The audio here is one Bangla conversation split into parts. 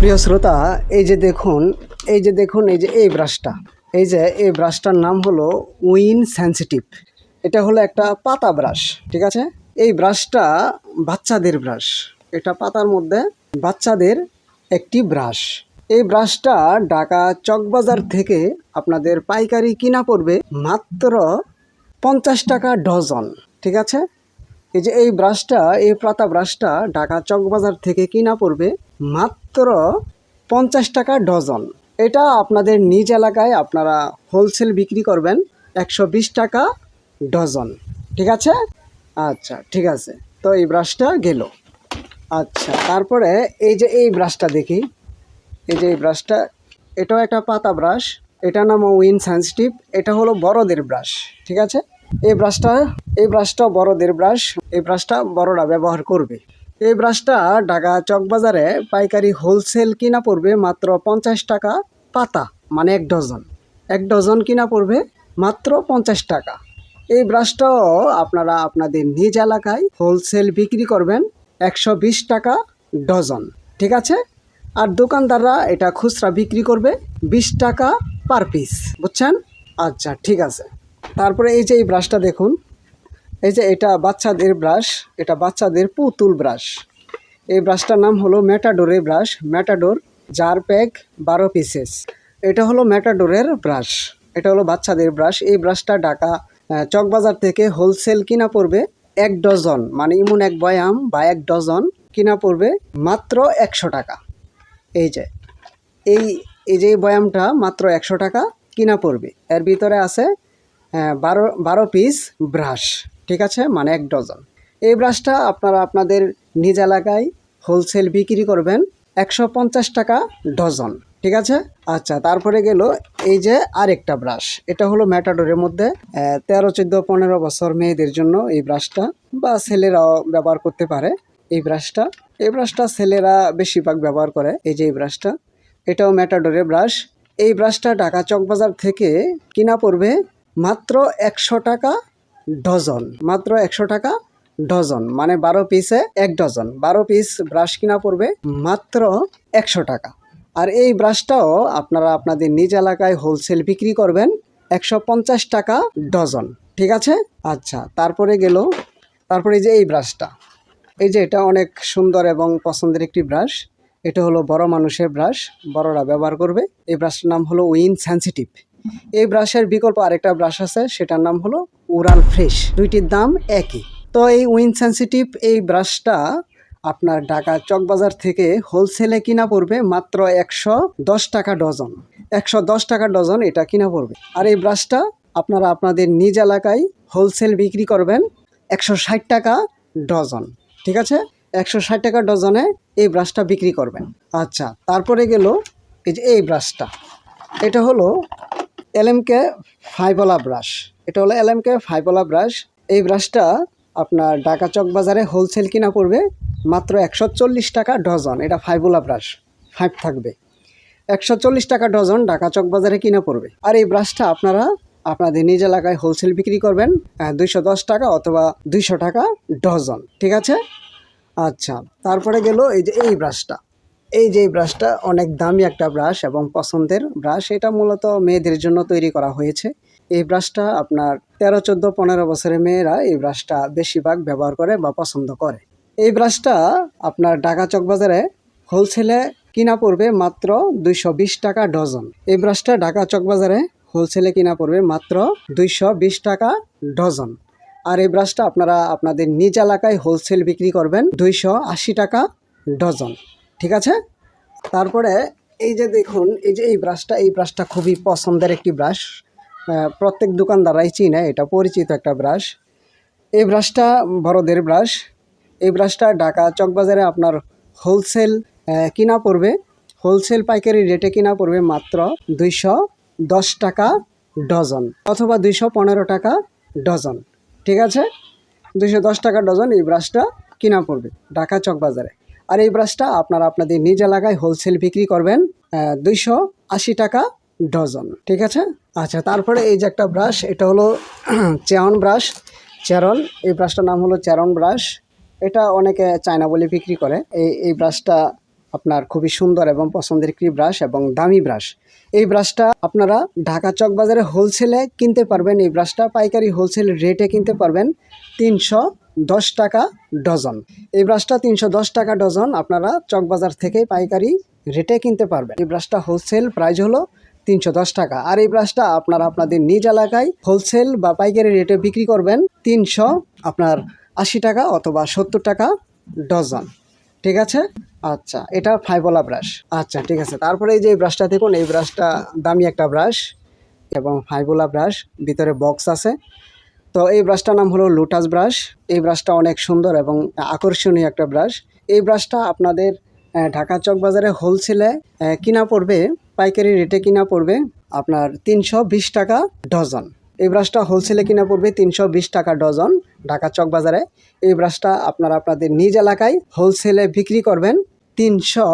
প্রিয় শ্রোতা, এই যে দেখুন, এই যে দেখুন, এই যে এই ব্রাশটা এই যে এই ব্রাশটার নাম হলো উইন সেন্সিটিভ এটা হলো একটা পাতা ব্রাশ ঠিক আছে? এই ব্রাশটা বাচ্চাদের ব্রাশ এটা পাতার মধ্যে বাচ্চাদের একটি ব্রাশ এই ব্রাশটা ঢাকা চকবাজার থেকে আপনাদের পাইকারি কিনা পড়বে মাত্র পঞ্চাশ টাকা ডজন, ঠিক আছে? এই যে এই ব্রাশটা এই পাতা ব্রাশটা ঢাকা চকবাজার থেকে কিনা পড়বে মাত্র পঞ্চাশ টাকা ডজন। এটা আপনাদের নিজ এলাকায় আপনারা হোলসেল বিক্রি করবেন একশো বিশ টাকা ডজন। ঠিক আছে? আচ্ছা ঠিক আছে। তো এই ব্রাশটা গেল। আচ্ছা তারপরে এই যে এই ব্রাশটা দেখি। এই যে এই ব্রাশটা এটাও একটা পাতা ব্রাশ এটার নাম উইন সেন্সিটিভ এটা হলো বড়দের ব্রাশ ঠিক আছে? এই ব্রাশটা এই ব্রাশটা বড়দের ব্রাশ এই ব্রাশটা বড়রা ব্যবহার করবে। এই ব্রাশটা ঢাকা চকবাজারে পাইকারি হোলসেল কিনা পড়বে মাত্র পঞ্চাশ টাকা পাতা মানে এক ডজন এক ডজন কিনা পড়বে মাত্র পঞ্চাশ টাকা। এই ব্রাশটাও আপনারা আপনাদের নিজ এলাকায় হোলসেল বিক্রি করবেন একশো বিশ টাকা ডজন ঠিক আছে? আর দোকানদাররা এটা খুচরা বিক্রি করবে বিশ টাকা পার পিস বুঝছেন? আচ্ছা ঠিক আছে। তারপরে এই যে এই ব্রাশটা দেখুন। এই যে এটা বাচ্চাদের ব্রাশ এটা বাচ্চাদের পুতুল ব্রাশ এই ব্রাশটার নাম হলো ম্যাটাডোরের ব্রাশ ম্যাটাডোর জার প্যাক বারো পিসেস এটা হলো ম্যাটাডোরের ব্রাশ এটা হলো বাচ্চাদের ব্রাশ এই ব্রাশটা ঢাকা চকবাজার থেকে হোলসেল কিনা পড়বে এক ডজন মানে ইমন এক বয়াম বা এক ডজন কিনা পড়বে মাত্র একশো টাকা। এই যে, এই এই যে বয়ামটা মাত্র একশো টাকা কিনা পড়বে। এর ভিতরে আছে বারো বারো পিস ব্রাশ ঠিক আছে? মানে এক ডজন এই ব্রাশটা আপনারা আপনাদের নিজ এলাকায় হোলসেল বিক্রি করবেন একশো পঞ্চাশ টাকা ডজন ঠিক আছে? আচ্ছা তারপরে গেল এই যে আরেকটা ব্রাশ এটা হলো ম্যাটাডোরের মধ্যে তেরো, চোদ্দ, পনেরো বছর মেয়েদের জন্য এই ব্রাশটা বা ছেলেরাও ব্যবহার করতে পারে এই ব্রাশটা এই ব্রাশটা ছেলেরা বেশিরভাগ ব্যবহার করে, এই যে এই ব্রাশটা এটাও ম্যাটাডোরের ব্রাশ এই ব্রাশটা ঢাকা চকবাজার থেকে কিনা পড়বে মাত্র একশো টাকা ডজন, মাত্র একশো টাকা ডজন মানে বারো পিসে এক ডজন, বারো পিস ব্রাশ কিনা পড়বে মাত্র একশো টাকা। আর এই ব্রাশটাও আপনারা আপনাদের নিজ এলাকায় হোলসেল বিক্রি করবেন একশো পঞ্চাশ টাকা ডজন, ঠিক আছে? আচ্ছা তারপরে গেল, তারপরে যে এই ব্রাশটা এই যে এটা অনেক সুন্দর এবং পছন্দের একটি ব্রাশ এটা হলো বড় মানুষের ব্রাশ বড়রা ব্যবহার করবে। এই ব্রাশটার নাম হলো উইন সেন্সিটিভ এই ব্রাশের বিকল্প আরেকটা ব্রাশ আছে, সেটার নাম হলো উরাল ফ্রেশ। দুইটির দাম একই। তো এই উইন সেন্সিটিভ এই ব্রাশটা আপনার ঢাকা চকবাজার থেকে হোলসেলে কিনা পড়বে মাত্র একশো দশ টাকা ডজন। একশো দশ টাকা ডজন এটা কিনা পড়বে। আর এই ব্রাশটা আপনারা আপনাদের নিজ এলাকায় হোলসেল বিক্রি করবেন একশো ষাট টাকা ডজন। ঠিক আছে? একশো ষাট টাকা ডজনে এই ব্রাশটা বিক্রি করবেন। আচ্ছা তারপরে গেল এই যে এই ব্রাশটা। এটা হলো এলএমকে ফাইবলা ব্রাশ। এটা হলো এলএমকে ফাইবলা ব্রাশ। এই ব্রাশটা আপনার ঢাকা চক বাজারে হোলসেল কিনা পড়বে মাত্র একশো চল্লিশ টাকা ডজন। এটা ফাইবোলা ব্রাশ ফাইভ থাকবে। একশো চল্লিশ টাকা ডজন ঢাকা চক বাজারে কিনা পড়বে। আর এই ব্রাশটা আপনারা আপনাদের নিজ এলাকায় হোলসেল বিক্রি করবেন দুইশো দশ টাকা অথবা দুইশো টাকা ডজন। ঠিক আছে? আচ্ছা তারপরে গেল এই যে এই ব্রাশটা। এই যে ব্রাশটা অনেক দামি একটা ব্রাশ এবং পছন্দের ব্রাশ এটা মূলত মেয়েদের জন্য তৈরি করা হয়েছে। এই ব্রাশটা আপনার তেরো, চোদ্দ, পনেরো বছরের মেয়েরা এই ব্রাশটা বেশিরভাগ ব্যবহার করে বা পছন্দ করে। এই ব্রাশটা আপনার ঢাকা চকবাজারে হোলসেলে কিনা পড়বে মাত্র দুইশো বিশ টাকা ডজন এই ব্রাশটা ঢাকা চকবাজারে হোলসেলে কিনা পড়বে মাত্র দুইশো বিশ টাকা ডজন আর এই ব্রাশটা আপনারা আপনাদের নিজ এলাকায় হোলসেল বিক্রি করবেন দুইশো আশি টাকা ডজন ঠিক আছে? তারপরে এই যে দেখুন, এই যে এই ব্রাশটা এই ব্রাশটা খুবই পছন্দের একটি ব্রাশ প্রত্যেক দোকানদাররাই চিনে, এটা পরিচিত একটা ব্রাশ এই ব্রাশটা বড়দের ব্রাশ এই ব্রাশটা ঢাকা চকবাজারে আপনার হোলসেল কিনা পড়বে। হোলসেল পাইকারি রেটে কিনা পড়বে মাত্র দুইশো দশ টাকা ডজন অথবা দুইশো পনেরো টাকা ডজন। ঠিক আছে? দুইশো দশ টাকা ডজন এই ব্রাশটা কিনা পড়বে ঢাকা চকবাজারে। আর এই ব্রাশটা আপনারা আপনাদের নিজ এলাকায় হোলসেল বিক্রি করবেন দুইশো আশি টাকা ডজন ঠিক আছে? আচ্ছা তারপরে এই যে একটা ব্রাশ এটা হলো চেয়ন ব্রাশ চেরন এই ব্রাশটার নাম হলো চেরন ব্রাশ এটা অনেকে চায়না বলে বিক্রি করে। এই এই ব্রাশটা আপনার খুবই সুন্দর এবং পছন্দের একটি ব্রাশ এবং দামি ব্রাশ এই ব্রাশটা আপনারা ঢাকা চক বাজারে হোলসেলে কিনতে পারবেন। এই ব্রাশটা পাইকারি হোলসেল রেটে কিনতে পারবেন তিনশো দশ টাকা ডজন। এই ব্রাশটা তিনশো দশ টাকা ডজন আপনারা চকবাজার থেকে পাইকারি রেটে কিনতে পারবেন। এই ব্রাশটা হোলসেল প্রাইস হলো তিনশো দশ টাকা। আর এই ব্রাশটা আপনারা আপনাদের নিজ এলাকায় হোলসেল বা পাইকারি রেটে বিক্রি করবেন তিনশো আপনার আশি টাকা অথবা সত্তর টাকা ডজন। ঠিক আছে? আচ্ছা এটা ফাইবলা ব্রাশ আচ্ছা ঠিক আছে। তারপরে এই যে ব্রাশটা দেখুন, এই ব্রাশটা দামি একটা ব্রাশ এবং ফাইবোলা ব্রাশ ভিতরে বক্স আছে। তো এই ব্রাশটার নাম হলো লোটাস ব্রাশ এই ব্রাশটা অনেক সুন্দর এবং আকর্ষণীয় একটা ব্রাশ এই ব্রাশটা আপনাদের ঢাকা চক বাজারে হোলসেলে কিনা পড়বে, পাইকারি রেটে কিনা পড়বে আপনার তিনশো বিশ টাকা ডজন এই ব্রাশটা হোলসেলে কিনা পড়বে তিনশো বিশ টাকা ডজন ঢাকা চক বাজারে এই ব্রাশটা আপনারা আপনাদের নিজ এলাকায় হোলসেলে বিক্রি করবেন তিনশো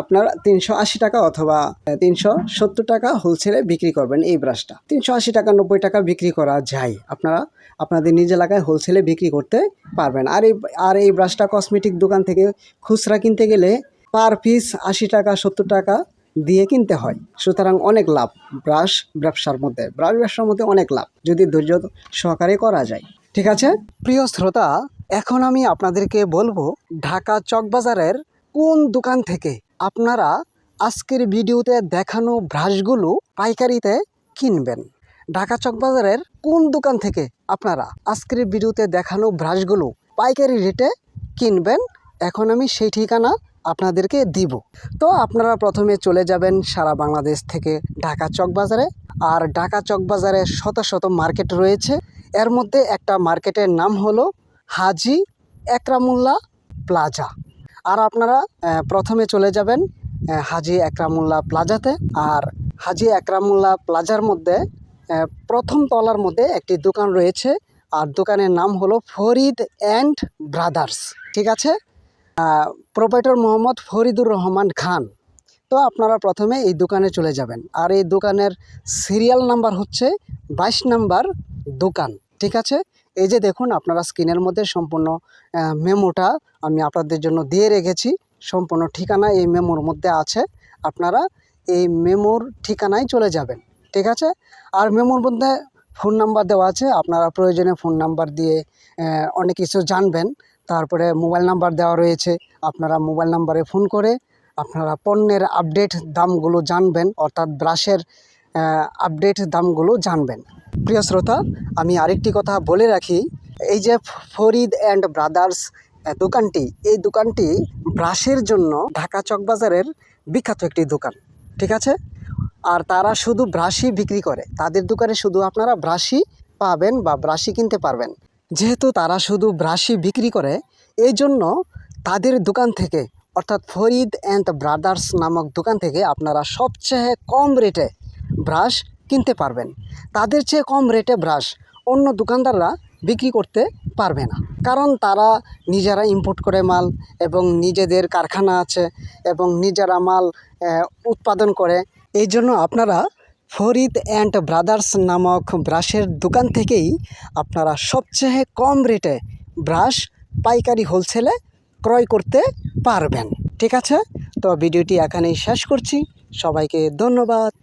আপনার তিনশো আশি টাকা অথবা তিনশো সত্তর টাকা হোলসেলে বিক্রি করবেন এই ব্রাশটা তিনশো আশি টাকা, নব্বই টাকা বিক্রি করা যায়। আপনারা আপনাদের নিজ এলাকায় হোলসেলে বিক্রি করতে পারবেন। আর এই আর এই ব্রাশটা কসমেটিক দোকান থেকে খুচরা কিনতে গেলে পার পিস আশি টাকা, সত্তর টাকা দিয়ে কিনতে হয়। সুতরাং অনেক লাভ ব্রাশ ব্যবসার মধ্যে। ব্রাশ ব্যবসার মধ্যে অনেক লাভ, যদি ধৈর্য সহকারে করা যায়। ঠিক আছে? প্রিয় শ্রোতা, এখন আমি আপনাদেরকে বলব ঢাকা চকবাজারের কোন দোকান থেকে আপনারা আজকের ভিডিওতে দেখানো ব্রাশগুলো পাইকারিতে কিনবেন। ঢাকা চকবাজারের কোন দোকান থেকে আপনারা আজকের ভিডিওতে দেখানো ব্রাশগুলো পাইকারি রেটে কিনবেন, এখন আমি সেই ঠিকানা আপনাদেরকে দিব। তো আপনারা প্রথমে চলে যাবেন সারা বাংলাদেশ থেকে ঢাকা চকবাজারে আর ঢাকা চকবাজারে শত শত মার্কেট রয়েছে। এর মধ্যে একটা মার্কেটের নাম হলো হাজি একরামুল্লা প্লাজা। আর আপনারা প্রথমে চলে যাবেন হাজি একরামুল্লা প্লাজাতে। আর হাজি একরামুল্লা প্লাজার মধ্যে প্রথম তলার মধ্যে একটি দোকান রয়েছে। আর দোকানের নাম হলো ফরিদ অ্যান্ড ব্রাদার্স, ঠিক আছে? প্রোপাইটর মোহাম্মদ ফরিদুর রহমান খান। তো আপনারা প্রথমে এই দোকানে চলে যাবেন। আর এই দোকানের সিরিয়াল নাম্বার হচ্ছে বাইশ নাম্বার দোকান, ঠিক আছে? এই যে দেখুন, আপনারা স্ক্রিনের মধ্যে সম্পূর্ণ মেমোটা আমি আপনাদের জন্য দিয়ে রেখেছি। সম্পূর্ণ ঠিকানা এই মেমোর মধ্যে আছে। আপনারা এই মেমোর ঠিকানায় চলে যাবেন, ঠিক আছে? আর মেমোর মধ্যে ফোন নাম্বার দেওয়া আছে। আপনারা প্রয়োজনে ফোন নাম্বার দিয়ে অনেক কিছু জানবেন। তারপরে মোবাইল নাম্বার দেওয়া রয়েছে। আপনারা মোবাইল নাম্বারে ফোন করে আপনারা পণ্যের আপডেট দামগুলো জানবেন, অর্থাৎ ব্রাশের আপডেট দামগুলো জানবেন। প্রিয় শ্রোতা, আমি আরেকটি কথা বলে রাখি। এই যে ফরিদ অ্যান্ড ব্রাদার্স দোকানটি, এই দোকানটি ব্রাশের জন্য ঢাকা চকবাজারের বিখ্যাত একটি দোকান, ঠিক আছে? আর তারা শুধু ব্রাশই বিক্রি করে। তাদের দোকানে শুধু আপনারা ব্রাশই পাবেন বা ব্রাশই কিনতে পারবেন। যেহেতু তারা শুধু ব্রাশই বিক্রি করে, এই জন্য তাদের দোকান থেকে, অর্থাৎ ফরিদ অ্যান্ড ব্রাদার্স নামক দোকান থেকে আপনারা সবচেয়ে কম রেটে ব্রাশ কিনতে পারবেন। তাদের চেয়ে কম রেটে ব্রাশ অন্য দোকানদাররা বিক্রি করতে পারবে না। কারণ তারা নিজেরা ইম্পোর্ট করে মাল এবং নিজেদের কারখানা আছে এবং নিজেরা মাল উৎপাদন করে। এই জন্য আপনারা ফরিদ অ্যান্ড ব্রাদার্স নামক ব্রাশের দোকান থেকেই আপনারা সবচেয়ে কম রেটে ব্রাশ পাইকারি হোলসেলে ক্রয় করতে পারবেন। ঠিক আছে? তো ভিডিওটি এখানেই শেষ করছি। সবাইকে ধন্যবাদ।